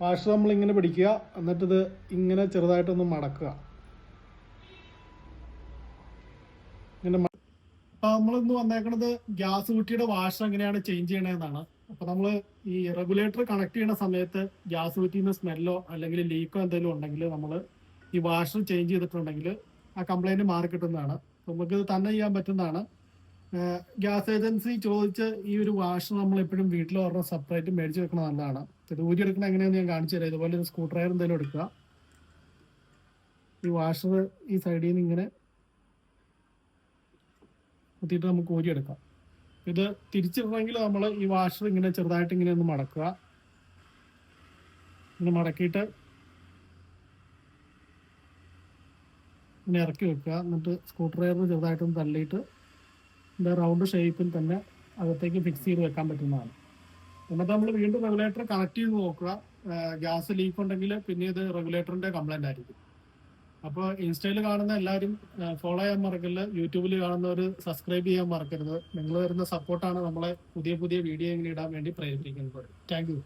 Wash നമ്മൾ ഇങ്ങനെ പിടിക്കുക. എന്നിട്ടിത് ഇങ്ങനെ ചെറുതായിട്ടൊന്ന് മടക്കുക. ഇങ്ങനെ അപ്പോൾ അപ്പൊ നമ്മളിന്ന് വന്നേക്കണത് ഗ്യാസ് കുറ്റിയുടെ വാഷ് എങ്ങനെയാണ് ചേഞ്ച് ചെയ്യണതെന്നാണ് അപ്പൊ നമ്മൾ ഈ റെഗുലേറ്റർ കണക്ട് ചെയ്യുന്ന സമയത്ത് ഗ്യാസ് കുറ്റിന്ന് സ്മെല്ലോ അല്ലെങ്കിൽ ലീക്കോ എന്തെങ്കിലും ഉണ്ടെങ്കിൽ നമ്മൾ ഈ വാഷർ ചേഞ്ച് ചെയ്തിട്ടുണ്ടെങ്കിൽ ആ കംപ്ലൈന്റ് മാറി കിട്ടുന്നതാണ് നമുക്ക് തന്നെ ചെയ്യാൻ പറ്റുന്നതാണ്. ഗ്യാസ് ഏജൻസി ചോദിച്ച് ഈ ഒരു വാഷ് നമ്മൾ എപ്പോഴും വീട്ടിൽ ഒരെണ്ണം സെപ്പറേറ്റ് മേടിച്ച് വെക്കണം നല്ലതാണ്. ഇത് ഊരി എടുക്കണ എങ്ങനെയാണെന്ന് ഞാൻ കാണിച്ചു തരാം. ഇതുപോലെ ഒരു സ്ക്രൂ ഡ്രൈവർ എന്തെങ്കിലും എടുക്കുക. ഈ വാഷർ ഈ സൈഡിൽ നിന്ന് ഇങ്ങനെ കുത്തിയിട്ട് നമുക്ക് ഊരി എടുക്കാം. ഇത് തിരിച്ചിടണമെങ്കിൽ നമ്മൾ ഈ വാഷർ ഇങ്ങനെ ചെറുതായിട്ട് ഇങ്ങനെ ഒന്ന് മടക്കുക. ഇങ്ങനെ മടക്കിയിട്ട് ഇങ്ങനെ ഇറക്കി വെക്കുക. എന്നിട്ട് സ്ക്രൂ ഡ്രൈവർ ചെറുതായിട്ടൊന്ന് തള്ളിയിട്ട് ഇതിന്റെ റൗണ്ട് ഷേപ്പിൽ തന്നെ അകത്തേക്ക് ഫിക്സ് ചെയ്ത് വെക്കാൻ പറ്റുന്നതാണ്. എന്നിട്ട് നമ്മൾ വീണ്ടും റെഗുലേറ്റർ കണക്ട് ചെയ്ത് നോക്കുക. ഗ്യാസ് ലീക്ക് ഉണ്ടെങ്കിൽ പിന്നെ ഇത് റെഗുലേറ്ററിന്റെ കംപ്ലൈന്റ് ആയിരിക്കും. അപ്പോൾ ഇൻസ്റ്റയിൽ കാണുന്ന എല്ലാവരും ഫോളോ ചെയ്യാൻ മറക്കല്ല യൂട്യൂബിൽ കാണുന്നവർ സബ്സ്ക്രൈബ് ചെയ്യാൻ മറക്കരുത്. നിങ്ങൾ വരുന്ന സപ്പോർട്ടാണ് നമ്മളെ പുതിയ പുതിയ വീഡിയോ ഇങ്ങനെ ഇടാൻ വേണ്ടി പ്രേരിപ്പിക്കുന്നത്. താങ്ക്